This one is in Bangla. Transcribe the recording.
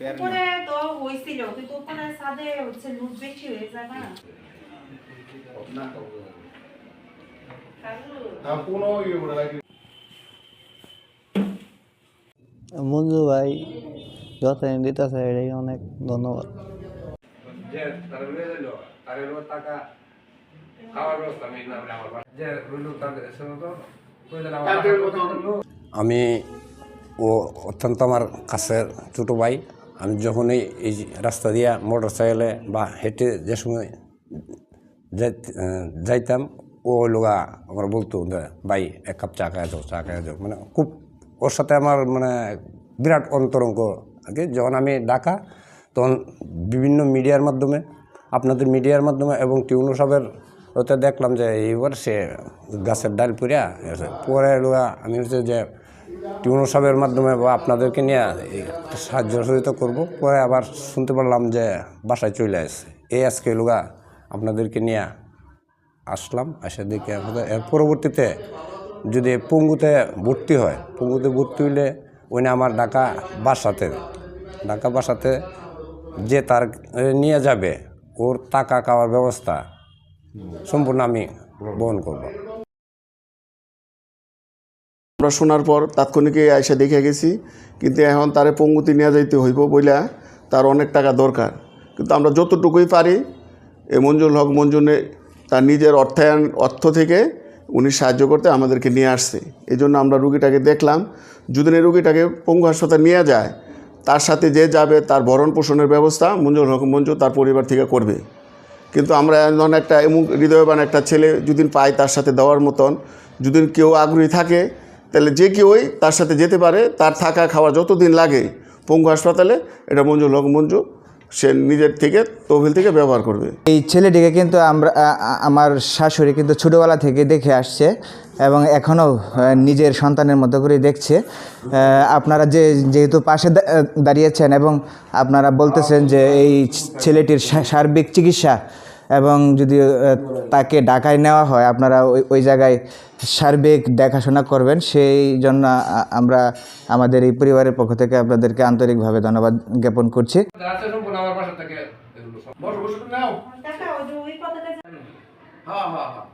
পেয়ার উপরে তো হয়েছিল কিন্তু উপরে ছাদে হচ্ছে লুট বেশি হয়ে যায় না। মঞ্জু ভাই যতদিন দিতেছে এটাই অনেক ধন্যবাদ। আমি ও অত্যন্ত আমার কাছের ছোটো ভাই। আমি যখন এই রাস্তা দিয়া মোটর সাইকেলে বা হেঁটে যে সময় যাইত- যাইতাম, ও লোগা আমার বলতো ভাই, এক কাপ চা খাওয়া যাও, চা যাও। মানে খুব, ওর সাথে আমার মানে বিরাট অন্তরঙ্গ আর কি। যখন আমি ডাকা তখন বিভিন্ন মিডিয়ার মাধ্যমে, আপনাদের মিডিয়ার মাধ্যমে এবং টিউনো সাহেবের ওতে দেখলাম যে, এইবার সে গাছের ডাল পুরিয়া পরে লোয়া আমি হচ্ছে যে টিউনো সাহেবের মাধ্যমে বা আপনাদেরকে নিয়ে সাহায্য সহযোগিতা করব। পরে আবার শুনতে পারলাম যে বাসায় চলে আসছে। এই আজকে লোগা আপনাদেরকে নিয়ে আসলাম। এসে দেখে এর পরবর্তীতে যদি পঙ্গুতে ভর্তি হয়, পঙ্গুতে ভর্তি হইলে ওইনে আমার ঢাকা বাসাতে ঢাকা বাসাতে যে তার নিয়ে যাবে, ওর টাকা খাওয়ার ব্যবস্থা সম্পূর্ণ আমি বহন করব। আমরা শোনার পর তাৎক্ষণিকে আয়সা দেখে গেছি, কিন্তু এখন তারে পঙ্গুতি নিয়ে যাইতে হইব বইলা তার অনেক টাকা দরকার। কিন্তু আমরা যতটুকুই পারি এই মঞ্জুর হক মঞ্জুনে তার নিজের অর্থায়ন, অর্থ থেকে উনি সাহায্য করতে আমাদেরকে নিয়ে আসছে। এই জন্য আমরা রুগীটাকে দেখলাম যদি এই রুগীটাকে পঙ্গু হাসপাতালে নিয়ে যায়, তার সাথে যে যাবে তার ভরণ পোষণের ব্যবস্থা মঞ্জুর হক মঞ্জু তার পরিবার থেকে করবে। কিন্তু আমরা এমন একটা এমন হৃদয়বান একটা ছেলে যদি পাই তার সাথে দেওয়ার মতন যদি কেউ আগ্রহী থাকে তাহলে যে কেউই তার সাথে যেতে পারে, তার থাকা খাওয়া যতদিন লাগে পঙ্গু হাসপাতালে, এটা মঞ্জুর হক মঞ্জু, সে নিজের থেকে তহবিল থেকে ব্যবহার করবে। এই ছেলেটিকে কিন্তু আমরা আমার শাশুড়ি কিন্তু ছোটোবেলা থেকে দেখে আসছে এবং এখনও নিজের সন্তানের মতো করে দেখছে। আপনারা যে, যেহেতু পাশে দাঁড়িয়েছেন এবং আপনারা বলতেছেন যে এই ছেলেটির সার্বিক চিকিৎসা এবং যদি তাকে ঢাকায় নেওয়া হয় আপনারা ওই ওই জায়গায় সার্বিক দেখাশোনা করবেন। সেই জন্য আমরা আমাদের এই পরিবারের পক্ষ থেকে আপনাদেরকে আন্তরিকভাবে ধন্যবাদ জ্ঞাপন করছি। হ্যাঁ হ্যাঁ হ্যাঁ।